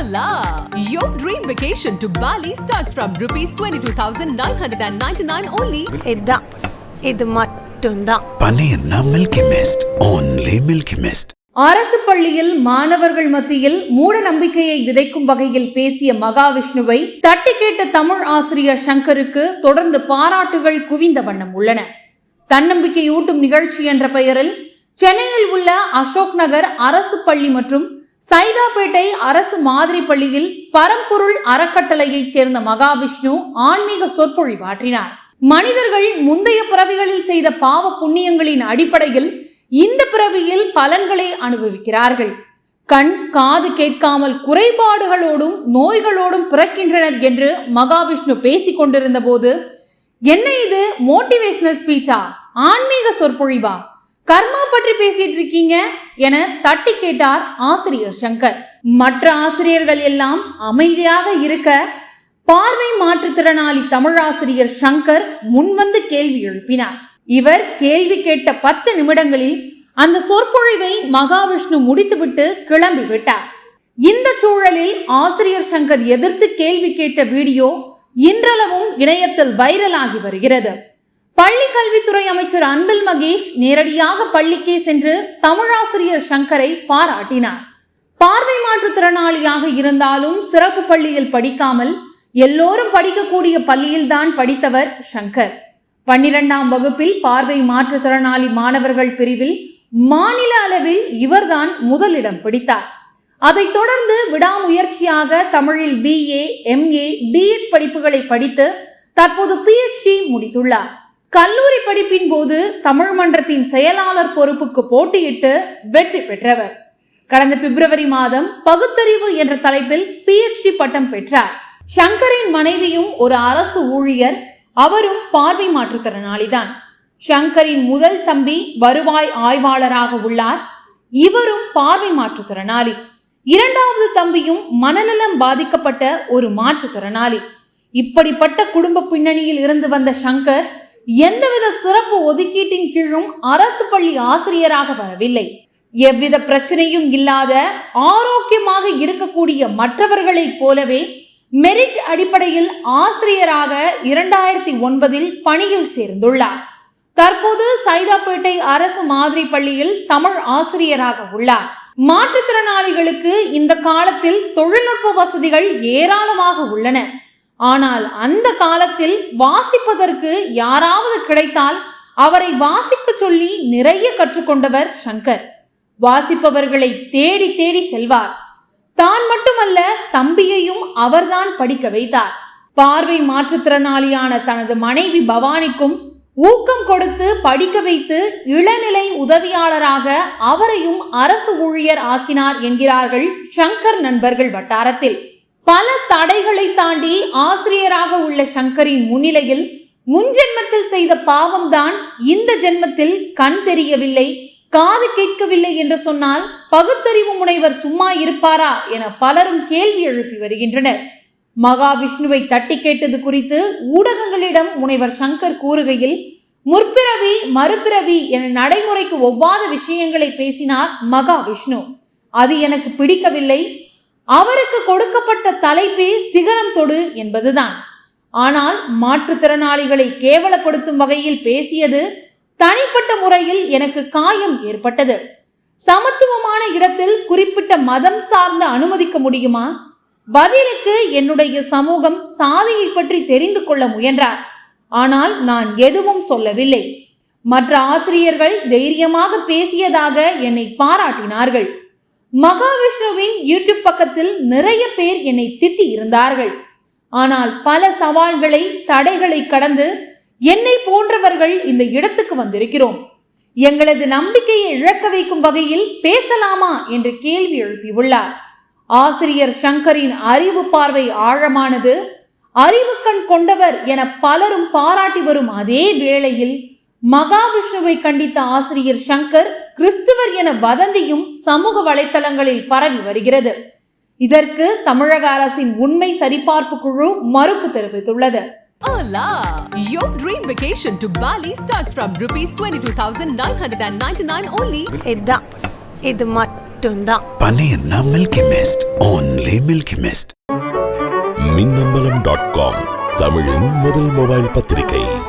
Hola! Your dream vacation to Bali starts from rupees 22,999 only. இதான் இது மட்டும்தான். பன்னீர்னா Milky Mist only Milky Mist அரசு பள்ளியில் மாணவர்கள் மத்தியில் மூட நம்பிக்கையை விதைக்கும் வகையில் பேசிய மகாவிஷ்ணுவை தட்டி கேட்ட தமிழ் ஆசிரியர் சங்கருக்கு தொடர்ந்து பாராட்டுகள் குவிந்த வண்ணம் உள்ளன. தன்னம்பிக்கையூட்டும் நிகழ்ச்சி என்ற பெயரில் சென்னையில் உள்ள அசோக் நகர் அரசு பள்ளி மற்றும் சைதாப்பேட்டை அரசு மாதிரி பள்ளியில் பரம்பொருள் அறக்கட்டளையைச் சேர்ந்த மகாவிஷ்ணு ஆன்மீக சொற்பொழிவாற்றினார். மனிதர்கள் முந்தைய பிறவிகளில் செய்த பாவ புண்ணியங்களின் அடிப்படையில் இந்த பிறவியில் பலன்களை அனுபவிக்கிறார்கள். கண் காது கேட்காமல் குறைபாடுகளோடும் நோய்களோடும் பிறக்கின்றனர் என்று மகாவிஷ்ணு பேசிக் கொண்டிருந்த போது என்ன இது? மோட்டிவேஷனல் ஸ்பீச்சா ஆன்மீக சொற்பொழிவா? கர்மா பற்றி பேசிட்டு இருக்கீங்க என தட்டி கேட்டார் ஆசிரியர் சங்கர். மற்ற ஆசிரியர்கள் எல்லாம் அமைதியாக இருக்க பார்வை மாற்றுத்திறனாளி தமிழாசிரியர் சங்கர் முன்வந்து கேள்வி எழுப்பினார். இவர் கேள்வி கேட்ட பத்து நிமிடங்களில் அந்த சொற்பொழிவை மகாவிஷ்ணு முடித்துவிட்டு கிளம்பி விட்டார். இந்த சூழலில் ஆசிரியர் சங்கர் எதிர்த்து கேள்வி கேட்ட வீடியோ இன்றளவும் இணையத்தில் வைரலாகி வருகிறது. பள்ளி கல்வித்துறை அமைச்சர் அன்பில் மகேஷ் நேரடியாக பள்ளிக்கே சென்று தமிழாசிரியர் சங்கரை பாராட்டினார். பார்வை மாற்றுத்திறனாளியாக இருந்தாலும் சிறப்பு பள்ளியில் படிக்காமல் எல்லோரும் படிக்கக்கூடிய பள்ளியில்தான் படித்தவர் சங்கர். பன்னிரெண்டாம் வகுப்பில் பார்வை மாற்றுத்திறனாளி மாணவர்கள் பிரிவில் மாநில அளவில் இவர்தான் முதலிடம் பிடித்தார். அதைத் தொடர்ந்து விடாமுயற்சியாக தமிழில் பிஏ எம்ஏ டிஎட் படிப்புகளை படித்து தற்போது பிஎச்டி முடித்துள்ளார். கல்லூரி படிப்பின் போது தமிழ் மன்றத்தின் செயலாளர் பொறுப்புக்கு போட்டியிட்டு வெற்றி பெற்றவர். கடந்த பிப்ரவரி மாதம் பகுத்தறிவு என்ற தலைப்பில் பிஹெச்டி பட்டம் பெற்றார். சங்கரின் மனைவியும் ஒரு அரசு ஊழியர் அவரும் பார்வை மாற்றுத்திறனாளிதான். சங்கரின் முதல் தம்பி வருவாய் ஆய்வாளராக உள்ளார். இவரும் பார்வை மாற்றுத்திறனாளி. இரண்டாவது தம்பியும் மனநலம் பாதிக்கப்பட்ட ஒரு மாற்றுத்திறனாளி. இப்படிப்பட்ட குடும்ப பின்னணியில் இருந்து வந்த சங்கர் எந்தவித சிறப்பு ஒதுக்கீட்டின் கீழும் அரசு பள்ளி ஆசிரியராக வரவில்லை. எவ்வித பிரச்சனையும் இல்லாத ஆரோக்கியமாக இருக்கக்கூடிய மற்றவர்களைப் போலவே மெரிட் அடிப்படையில் ஆசிரியராக இரண்டாயிரத்தி ஒன்பதில் பணியில் சேர்ந்துள்ளார். தற்போது சைதாப்பேட்டை அரசு மாதிரி பள்ளியில் தமிழ் ஆசிரியராக உள்ளார். மாற்றுத்திறனாளிகளுக்கு இந்த காலத்தில் தொழில்நுட்ப வசதிகள் ஏராளமாக உள்ளன. ஆனால் அந்த காலத்தில் வாசிப்பதற்கு யாராவது கிடைத்தால் அவரை வாசிக்க சொல்லி நிறைய கற்றுக்கொண்டவர் சங்கர். வாசிப்பவர்களை தேடி தேடி செல்வார். தான் மட்டுமல்ல தம்பியையும் அவர்தான் படிக்க வைத்தார். பார்வை மாற்றுத்திறனாளியான தனது மனைவி பவானிக்கும் ஊக்கம் கொடுத்து படிக்க வைத்து இளநிலை உதவியாளராக அவரையும் அரசு ஊழியர் ஆக்கினார் என்கிறார்கள் சங்கர் நண்பர்கள் வட்டாரத்தில். பல தடைகளை தாண்டி ஆசிரியராக உள்ள சங்கரின் முன்னிலையில் முன்ஜென்மத்தில் செய்த பாவம்தான் இந்த ஜென்மத்தில் கண் தெரியவில்லை காது கேட்கவில்லை என்று சொன்னால் பகுத்தறிவு முனைவர் சும்மா இருப்பாரா என பலரும் கேள்வி எழுப்பி வருகின்றனர். மகாவிஷ்ணுவை தட்டி கேட்டது குறித்து ஊடகங்களிடம் முனைவர் சங்கர் கூறுகையில் முற்பிறவி மறுபிறவி என நடைமுறைக்கு ஒவ்வாத விஷயங்களை பேசினார் மகாவிஷ்ணு. அது எனக்கு பிடிக்கவில்லை அவருக்கு கொடுக்கப்பட்ட தலைப்பே சிகரம் தொடு என்பதுதான். ஆனால் மாற்றுத்திறனாளிகளை கேவலப்படுத்தும் வகையில் பேசியது தனிப்பட்ட முறையில் எனக்கு காயம் ஏற்பட்டது. சமத்துவமான இடத்தில் குறிப்பிட்ட மதம் சார்ந்து அனுமதிக்க முடியுமா? பதிலுக்கு என்னுடைய சமூகம் சாதியை பற்றி தெரிந்து கொள்ள முயன்றார். ஆனால் நான் எதுவும் சொல்லவில்லை. மற்ற ஆசிரியர்கள் தைரியமாக பேசியதாக என்னை பாராட்டினார்கள். மகாவிஷ்ணுவின் யூடியூப் பக்கத்தில் நிறைய பேர் என்னை திட்டி இருந்தார்கள். ஆனால் பல சவால்களை தடைகளை கடந்து என்னை போன்றவர்கள் இந்த இடத்துக்கு வந்திருக்கிறோம். எங்களது நம்பிக்கையை இழக்க வைக்கும் வகையில் பேசலாமா என்று கேள்வி எழுப்பியுள்ளார். ஆசிரியர் சங்கரின் அறிவு பார்வை ஆழமானது. அறிவு கண் கொண்டவர் என பலரும் பாராட்டி வரும் அதே வேளையில் மகாவிஷ்ணுவை கண்டித்த ஆசிரியர் சங்கர் கிறிஸ்துவர் என வதந்தியும் சமூக வலைத்தளங்களில் பரவி வருகிறது. இதற்கு தமிழக அரசின் உண்மை சரிபார்ப்பு குழு மறுப்பு தெரிவித்துள்ளது. Hola! Your dream vacation to Bali starts from rupees 22,999 only. இதான். இது மட்டும் மட்டும்தான் பன்னீர்னா Milky Mist only Milky Mist Minnambalam dot com தமிழின் முதல் மொபைல் பத்திரிகை.